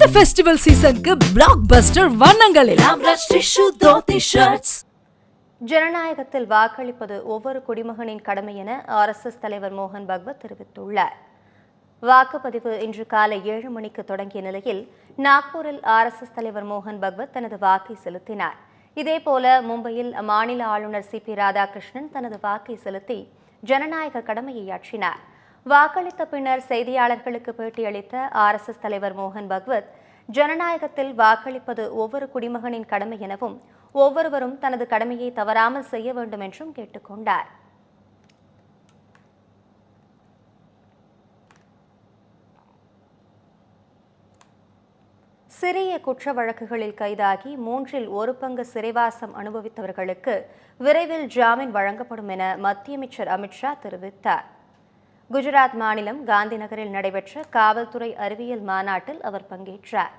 இந்த ஃபெஸ்டிவல் சீசனுக்கு பிளாக் பஸ்டர் வண்ணங்களில் ஜனநாயகத்தில் வாக்களிப்பது ஒவ்வொரு குடிமகனின் கடமை என ஆர்எஸ்எஸ் தலைவர் மோகன் பகவத் தெரிவித்துள்ளார். வாக்குப்பதிவு இன்று காலை ஏழு மணிக்கு தொடங்கிய நிலையில் நாக்பூரில் ஆர்எஸ்எஸ் தலைவர் மோகன் பகவத் தனது வாக்கை செலுத்தினார். இதேபோல மும்பையில் மாநில ஆளுநர் சி பி ராதாகிருஷ்ணன் தனது வாக்கை செலுத்தி ஜனநாயக கடமையை ஆற்றினார். வாக்களித்த பின்னர் செய்தியாளர்களுக்கு பேட்டியளித்த ஆர்எஸ்எஸ் தலைவர் மோகன் பகவத் ஜனநாயகத்தில் வாக்களிப்பது ஒவ்வொரு குடிமகனின் கடமை எனவும் ஒவ்வொருவரும் தனது கடமையை தவறாமல் செய்ய வேண்டும் என்றும் கேட்டுக்கொண்டார். சிறிய குற்ற வழக்குகளில் கைதாகி மூன்றில் ஒரு பங்கு சிறைவாசம் அனுபவித்தவர்களுக்கு விரைவில் ஜாமீன் வழங்கப்படும் என மத்திய அமைச்சர் அமித்ஷா தெரிவித்தார். குஜராத் மாநிலம் காந்தி நகரில் நடைபெற்ற காவல்துறை அறிவியல் மாநாட்டில் அவர் பங்கேற்றார்.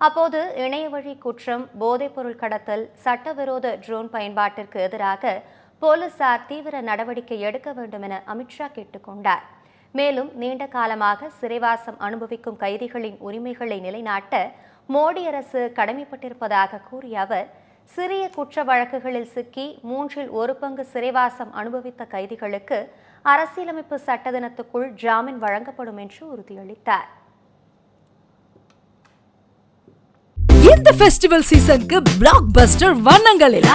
அப்போது இணையவழி குற்றம் போதைப்பொருள் கடத்தல் சட்டவிரோத ட்ரோன் பயன்பாட்டிற்கு எதிராக போலீசார் தீவிர நடவடிக்கை எடுக்க வேண்டும் என அமித்ஷா கேட்டுக்கொண்டார் மேலும் நீண்ட காலமாக சிறைவாசம் அனுபவிக்கும் கைதிகளின் உரிமைகளை நிலைநாட்ட மோடி அரசு கடமைப்பட்டிருப்பதாக கூறிய அவர் சிறிய குற்ற வழக்குகளில் சிக்கி மூன்றில் ஒரு பங்கு சிறைவாசம் அனுபவித்த கைதிகளுக்கு அரசியலமைப்பு சட்ட தினத்துக்குள் ஜாமீன் வழங்கப்படும் என்று உறுதியளித்தார். இந்த ஃபெஸ்டிவல் சீசனுக்கு பிளாக் பஸ்டர் வண்ணங்களில்.